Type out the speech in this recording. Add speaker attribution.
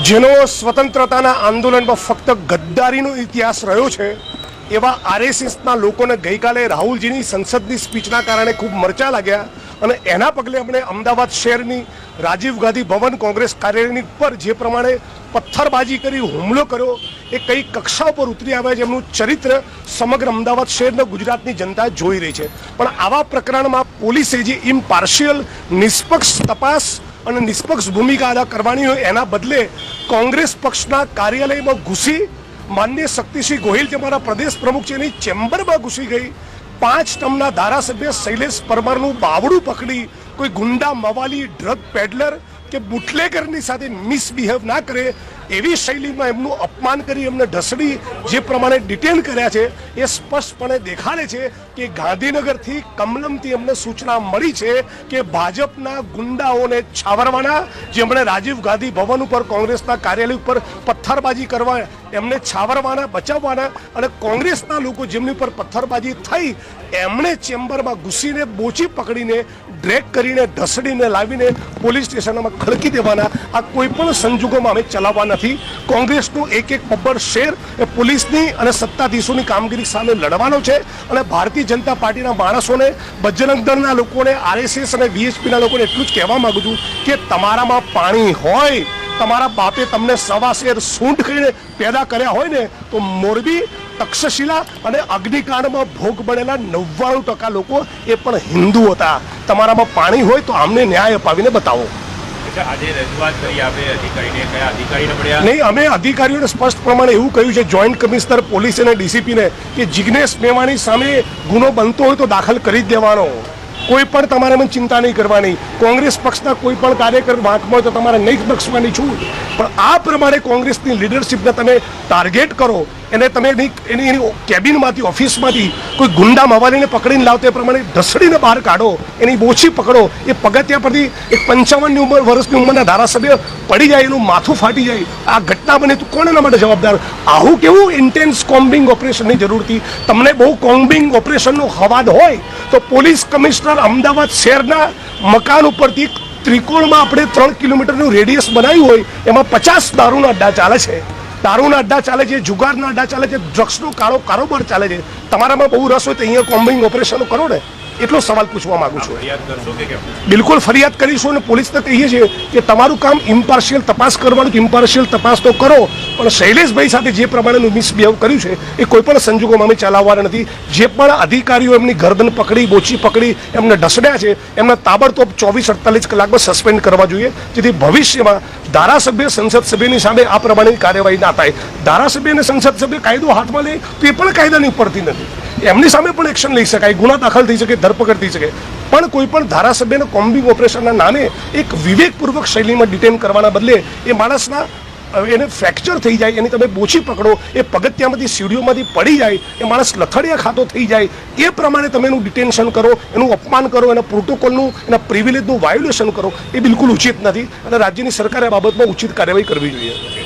Speaker 1: જેનો સ્વતંત્રતાના આંદોલનમાં ફક્ત ગદ્દારીનો ઇતિહાસ રહ્યો છે, એવા આરએસએસના લોકોને ગઈકાલે રાહુલજીની સંસદની સ્પીચના કારણે ખૂબ મરચા લાગ્યા અને એના પગલે અમને અમદાવાદ શહેરની રાજીવ ગાંધી ભવન કોંગ્રેસ કાર્યાલયની પર જે પ્રમાણે પથ્થરબાજી કરી, હુમલો કર્યો, એ કઈ કક્ષા પર ઉતરી આવ્યા છે એમનું ચરિત્ર સમગ્ર અમદાવાદ શહેરને ગુજરાતની જનતા જોઈ રહી છે. પણ આવા પ્રકરણમાં પોલીસે જે ઇમ્પાર્શિયલ, નિષ્પક્ષ તપાસ અને નિષ્પક્ષ ભૂમિકા અદા કરવાની હોય એના બદલે કોંગ્રેસ પક્ષના કાર્યાલયમાં ઘૂસી માન્ય શક્તિસિંહ ગોહિલ જે મારા પ્રદેશ પ્રમુખ છે એની ચેમ્બરમાં ઘૂસી ગઈ. પાંચ ટમના ધારાસભ્ય શૈલેષ પરમારનું બાવડું પકડી કોઈ ગુંડા, મવાલી, ડ્રગ પેડલર કે બુટલેગરની સાથે મિસબિહેવ ના કરે એવી શૈલીમાં એમનું અપમાન કરી, એમને ઢસડી જે પ્રમાણે ડિટેન કર્યા છે, એ સ્પષ્ટપણે દેખાડે છે કે ગાંધીનગરથી કમલમથી એમને સૂચના મળી છે કે ભાજપના ગુંડાઓને છાવરવાના, જેમણે રાજીવ ગાંધી ભવન ઉપર, કોંગ્રેસના કાર્યાલય ઉપર પથ્થરબાજી કરવા એમને છાવરવાના, બચાવવાના અને કોંગ્રેસના લોકો જેમની ઉપર પથ્થરબાજી થઈ એમણે ચેમ્બરમાં ઘૂસીને, બોચી પકડીને ડ્રેક કરીને, ઢસડીને, લાવીને પોલીસ સ્ટેશનમાં ખડકી દેવાના આ કોઈ પણ સંજોગોમાં અમે ચલાવવા નથી. કોંગ્રેસનું એક એક પબ્બર શેર એ પોલીસની અને સત્તાધીશોની કામગીરી સામે લડવાનો છે અને ભારતીય જનતા પાર્ટીના માણસોને, બજરંગ દળના લોકોને, આરએસએસ અને વીએચપીના લોકોને એટલું જ કહેવા માગું છું કે તમારામાં પાણી હોય તમારા બાપે તમને સવા શેર સૂંઢ કરીને પેદા કર્યા હોય ને તો મોરબી તક્ષશિલા અને અગ્નિકાંડમાં ભોગ બનેલા નવ્વાણું ટકા લોકો એ પણ હિન્દુ હતા. તમારામાં પાણી હોય તો આમને ન્યાય અપાવીને બતાવો. નહીં અમે અધિકારીઓને સ્પષ્ટ પ્રમાણે એવું કહ્યું છે જોઈન્ટ કમિશનર પોલીસ અને ડીસીપીને કે જિગ્નેશ મેવાણી સામે ગુનો બનતો હોય તો દાખલ કરી જ દેવાનો. કોઈ પણ તમારે મને ચિંતા નહીં કરવાની. કોંગ્રેસ પક્ષના કોઈ પણ કાર્યકર વાંકમાં હોય તો તમારે નહીં બક્ષવાની છું. પણ આ પ્રમાણે કોંગ્રેસની લીડરશિપને તમે ટાર્ગેટ કરો. એને તમે એની એની એની કેબિનમાંથી, ઓફિસમાંથી કોઈ ગુંડા મવાલીને પકડીને લાવ તે પ્રમાણે ઢસડીને બહાર કાઢો, એની બોછી પકડો, એ પગથિયા પરથી એક પંચાવનની ઉંમર, વર્ષની ઉંમરના ધારાસભ્ય પડી જાય, એનું માથું ફાટી જાય. આ ઘટના બને તો કોણ એના માટે જવાબદાર? આવું કેવું ઇન્ટેન્સ કોમ્બિંગ ઓપરેશનની જરૂર હતી તમને બહુ કોમ્બિંગ ઓપરેશનનો હવાદ હોય, તો પોલીસ કમિશનર અમદાવાદ શહેરના મકાન ઉપરથી ત્રિકોણમાં આપણે ત્રણ કિલોમીટરનું રેડિયસ બનાવ્યું હોય, એમાં પચાસ દારૂના અડ્ડા ચાલે છે. દારૂના અડ્ડા ચાલે છે, જુગારના અડ્ડા ચાલે છે ડ્રગ્સનો કાળો કારોબાર ચાલે છે. તમારામાં બહુ રસ હોય તો અહીંયા કોમ્બિંગ ઓપરેશનો કરો ને. એટલો સવાલ પૂછવા માંગુ છું. બિલકુલ ફરિયાદ કરીશું અને પોલીસને કહીએ છીએ કે તમારું કામ ઇમ્પાર્શિયલ તપાસ કરવાનું ઇમ્પાર્શિયલ તપાસ તો કરો પણ શૈલેષભાઈ સાથે જે પ્રમાણેનું મિસબિહેવ કર્યું છે એ કોઈ પણ સંજોગોમાં અમે ચલાવવાના નથી. જે પણ અધિકારીઓ એમની ગરદન પકડી બોચી પકડી એમને ઢસડ્યા છે એમને તાબડતોબ ચોવીસ અડતાલીસ કલાકમાં સસ્પેન્ડ કરવા જોઈએ જેથી ભવિષ્યમાં ધારાસભ્ય સંસદ સભ્યની સામે આ પ્રમાણેની કાર્યવાહી ના થાય. ધારાસભ્ય અને સંસદ સભ્ય કાયદો હાથમાં લે તો એ પણ કાયદાની ઉપરથી નથી. એમની સામે પણ એક્શન લઈ શકાય ગુના દાખલ થઈ શકે ધરપકડ થઈ શકે. પણ કોઈ પણ ધારાસભ્યને કોમ્બિંગ ઓપરેશનના નામે એક વિવેકપૂર્વક શૈલીમાં ડિટેન કરવાના બદલે એ માણસના એને ફ્રેક્ચર થઈ જાય, એની તમે બોછી પકડો, એ પગથિયામાંથી સીડીઓમાંથી પડી જાય, એ માણસ લથડિયા ખાતો થઈ જાય, એ પ્રમાણે તમે એનું ડિટેન્શન કરો, એનું અપમાન કરો, એના પ્રોટોકોલનું, એના પ્રિવિલેજનું વાયોલેશન કરો, એ બિલકુલ ઉચિત નથી. અને રાજ્યની સરકારે આ બાબતમાં ઉચિત કાર્યવાહી કરવી જોઈએ.